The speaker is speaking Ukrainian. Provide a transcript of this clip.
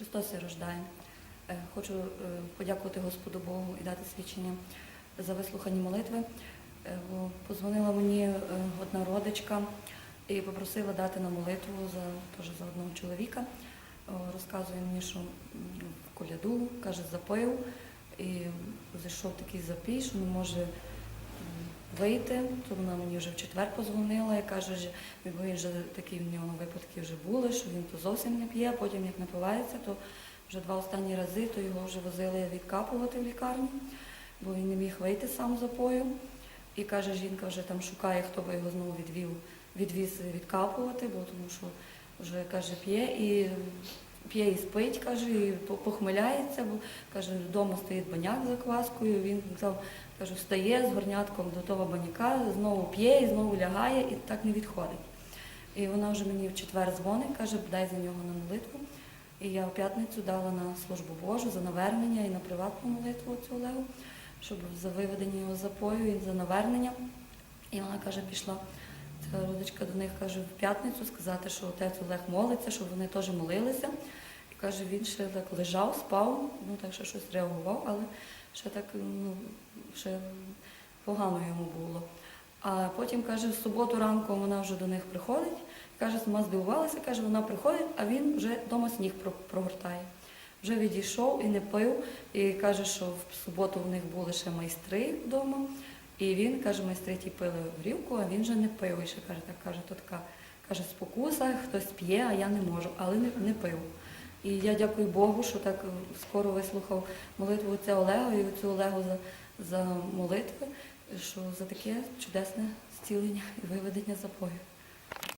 Христос і рождає. Е, Хочу е, подякувати Господу Богу і дати свідчення за вислухані молитви. Е, Позвонила мені одна родичка і попросила дати на молитву за, теж за одного чоловіка. Розказує мені, що коляду, каже, запив і зайшов такий запій, що не може вийти. То вона мені вже в четвер позвонила і каже, що вже такі в нього випадки вже були, що він то зовсім не п'є, потім як напивається, то вже два останні рази, то його вже возили відкапувати в лікарню, бо він не міг вийти сам з запою. І каже, жінка вже там шукає, хто би його знову відвів, відвіз відкапувати, бо тому що вже каже, п'є і п'є і спить, каже, і по- похмиляється, бо каже, вдома стоїть баняк за кваскою. Він казав, каже, встає з горнятком до того баняка, знову п'є і знову лягає, і так не відходить. І вона вже мені в четвер дзвонить, каже, дай за нього на молитву. І я в п'ятницю дала на службу Божу за навернення і на приватну молитву цю Олегу, щоб за виведення його запою і за навернення. І вона каже, пішла. Ця родичка до них каже в п'ятницю сказати, що отець Олег молиться, щоб вони теж молилися. І каже, він ще так лежав, спав, ну так ще щось реагував, але ще так ну, ще погано йому було. А потім каже, в суботу ранку вона вже до них приходить, каже, сама здивувалася, каже, вона приходить, а він вже вдома сніг прогортає. Вже відійшов і не пив, і каже, що в суботу в них були ще майстри вдома. І він каже, майстри ті пили горілку, а він вже не пив. І ще каже, так каже, то така каже, спокуса, хтось п'є, а я не можу, але не, не пив. І я дякую Богу, що так скоро вислухав молитву отця Олега і оцю Олегу за, за молитви, що за таке чудесне зцілення і виведення запою.